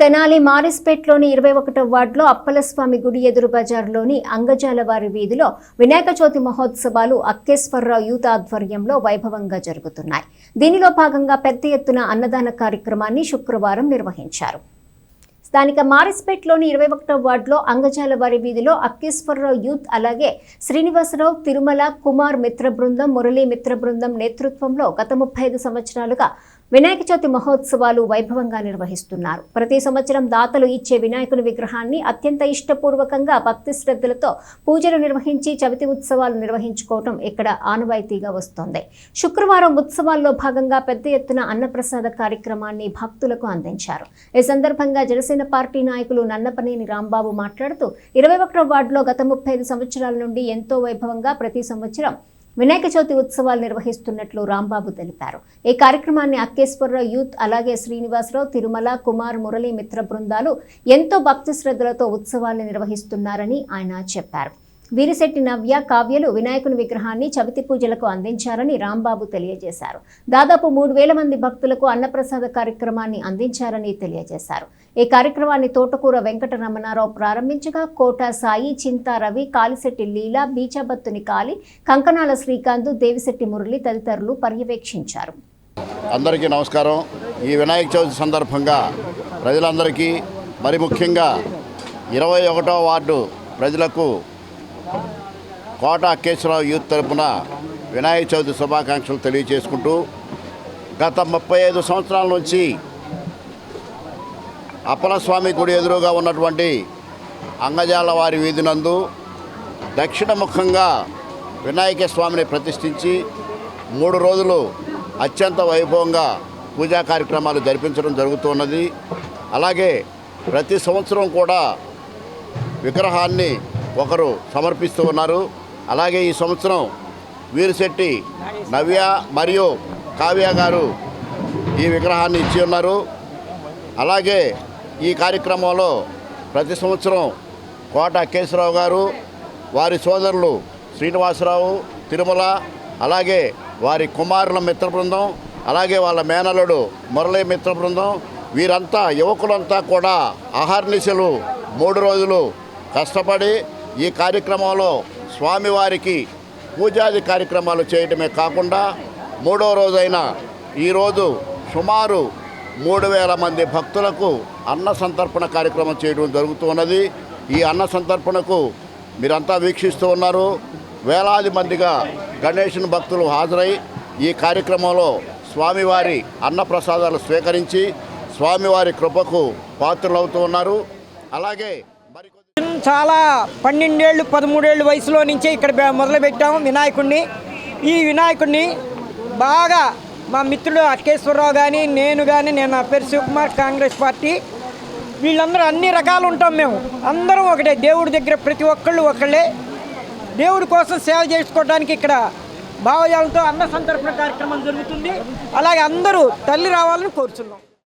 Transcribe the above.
తెనాలి మారిస్పేట్లోని ఇరవై ఒకటో వార్డులో అప్పలస్వామి గుడి ఎదురు బజార్లోని అంగజాలవారి వీధిలో వినాయక చవితి మహోత్సవాలు అక్కేశ్వరరావు యూత్ ఆధ్వర్యంలో వైభవంగా జరుగుతున్నాయి. దీనిలో భాగంగా పెద్ద ఎత్తున అన్నదాన కార్యక్రమాన్ని శుక్రవారం నిర్వహించారు. స్థానిక మారిస్పేట్లోని ఇరవై ఒకటో వార్డులో అంగజాలవారి వీధిలో అక్కేశ్వరరావు యూత్ అలాగే శ్రీనివాసరావు తిరుమల కుమార్ మిత్ర బృందం మురళీ మిత్ర బృందం నేతృత్వంలో గత ముప్పై ఐదు సంవత్సరాలుగా వినాయక చవితి మహోత్సవాలు వైభవంగా నిర్వహిస్తున్నారు. ప్రతి సంవత్సరం దాతలు ఇచ్చే వినాయకుని విగ్రహాన్ని అత్యంత ఇష్టపూర్వకంగా భక్తి శ్రద్ధలతో పూజలు నిర్వహించి చవితి ఉత్సవాలు నిర్వహించుకోవటం ఇక్కడ ఆనవాయితీగా వస్తోంది. శుక్రవారం ఉత్సవాల్లో భాగంగా పెద్ద ఎత్తున అన్నప్రసాద కార్యక్రమాన్ని భక్తులకు అందించారు. ఈ సందర్భంగా జనసేన పార్టీ నాయకులు నన్నపనేని రాంబాబు మాట్లాడుతూ ఇరవై ఒకటో వార్డులో గత ముప్పై ఐదు సంవత్సరాల నుండి ఎంతో వైభవంగా ప్రతి సంవత్సరం వినాయక చవితి ఉత్సవాలు నిర్వహిస్తున్నట్లు రాంబాబు తెలిపారు. ఈ కార్యక్రమాన్ని అక్కేశ్వరరావు యూత్ అలాగే శ్రీనివాసరావు తిరుమల కుమార్ మురళీ మిత్ర బృందాలు ఎంతో భక్తి శ్రద్ధలతో ఉత్సవాలు నిర్వహిస్తున్నారని ఆయన చెప్పారు. వీరిశెట్టి నవ్య కావ్యలు వినాయకుని విగ్రహాన్ని చవితి పూజలకు అందించారని రాంబాబు తెలియజేశారు. దాదాపు మూడు వేల మంది భక్తులకు అన్నప్రసాద కార్యక్రమాన్ని అందించారని తెలియజేశారు. ఈ కార్యక్రమాన్ని తోటకూర వెంకట రమణారావు ప్రారంభించగా కోట సాయి చింతా రవి కాలిశెట్టి లీల బీచాబత్తుని కాలి కంకణాల శ్రీకాంత్ దేవిశెట్టి మురళి తదితరులు పర్యవేక్షించారు. అందరికీ నమస్కారం. ఈ వినాయక చవితి సందర్భంగా ప్రజలందరికీ మరి ముఖ్యంగా ఇరవై ఒకటో వార్డు ప్రజలకు కోట కేశవరావు యూత్ తరపున వినాయక చవితి శుభాకాంక్షలు తెలియజేసుకుంటూ గత ముప్పై ఐదు సంవత్సరాల నుంచి అప్పలస్వామి గుడి ఎదురుగా ఉన్నటువంటి అంగజాల వారి వీధి నందు దక్షిణముఖంగా వినాయక స్వామిని ప్రతిష్ఠించి మూడు రోజులు అత్యంత వైభవంగా పూజా కార్యక్రమాలు జరిపించడం జరుగుతున్నది. అలాగే ప్రతి సంవత్సరం కూడా విగ్రహాన్ని ఒకరు సమర్పిస్తూ ఉన్నారు. అలాగే ఈ సంవత్సరం వీరిశెట్టి నవ్య మరియు కావ్య గారు ఈ విగ్రహాన్ని ఇచ్చి ఉన్నారు. అలాగే ఈ కార్యక్రమంలో ప్రతి సంవత్సరం కోట కేశరావు గారు వారి సోదరులు శ్రీనివాసరావు తిరుమల అలాగే వారి కుమారుల మిత్ర బృందం అలాగే వాళ్ళ మేనలుడు మురళీ మిత్ర బృందం వీరంతా యువకులంతా కూడా అహర్నిశలు మూడు రోజులు కష్టపడి ఈ కార్యక్రమంలో స్వామివారికి పూజాది కార్యక్రమాలు చేయడమే కాకుండా మూడో రోజైన ఈరోజు సుమారు మూడు వేల మంది భక్తులకు అన్న సంతర్పణ కార్యక్రమం చేయడం జరుగుతున్నది. ఈ అన్న సంతర్పణకు మీరంతా వీక్షిస్తూ ఉన్నారు. వేలాది మందిగా గణేశుని భక్తులు హాజరై ఈ కార్యక్రమంలో స్వామివారి అన్న ప్రసాదాలు స్వీకరించి స్వామివారి కృపకు పాత్రలవుతూ ఉన్నారు. అలాగే మరికొద్ది చాలా పన్నెండేళ్ళు పదమూడేళ్ళు వయసులో నుంచే ఇక్కడ మొదలుపెట్టాము వినాయకుడిని ఈ వినాయకుడిని బాగా మా మిత్రుడు అక్కేశ్వరరావు కానీ నేను కానీ నేను నా పేరు శివకుమార్ కాంగ్రెస్ పార్టీ. వీళ్ళందరూ అన్ని రకాలు ఉంటాం మేము. అందరం ఒకటే దేవుడి దగ్గర ప్రతి ఒక్కళ్ళు ఒకళ్ళే. దేవుడి కోసం సేవ చేసుకోవడానికి ఇక్కడ భావజాలతో అన్న సంతర్పణ కార్యక్రమం జరుగుతుంది. అలాగే అందరూ తల్లి రావాలని కోరుచున్నాం.